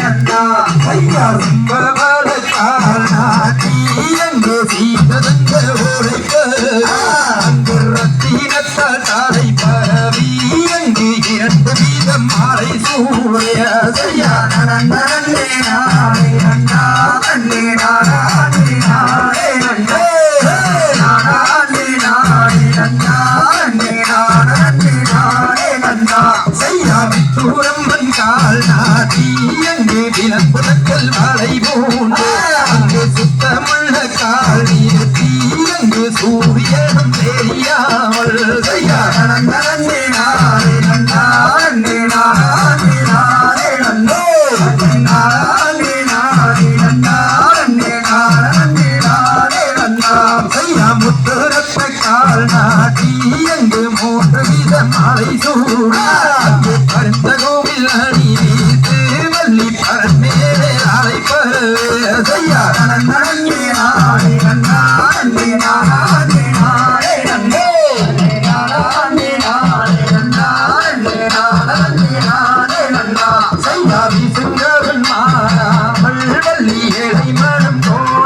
நந்தா தூரம் வந்தால் நாட்டி அங்கு விலங்குதல் மலை போன்று அங்கு சுத்தமுள்ள கால் நிறுத்தி அங்கு சூரியனும் தெரியாமல் செய்யா முத்துரத்த கால் நாட்டி அங்கு மூன்று வித மலை சூடா. பரவே செய்யா மாறாமல் வள்ளி ஏழை மனம் தோணாமல்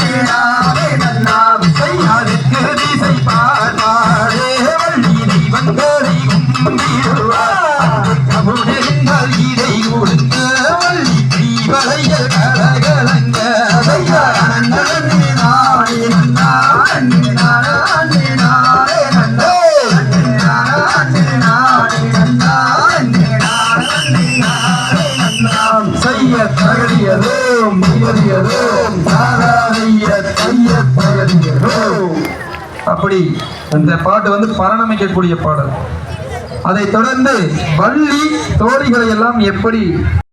செய்ய தகதியதும் மிகறியதும் தாராதைய தைய தகதியதும் அப்படி இந்த பாட்டு வந்து பரணமைக்கக்கூடிய பாடல். அதை தொடர்ந்து வள்ளி தோழிகளை எல்லாம் எப்படி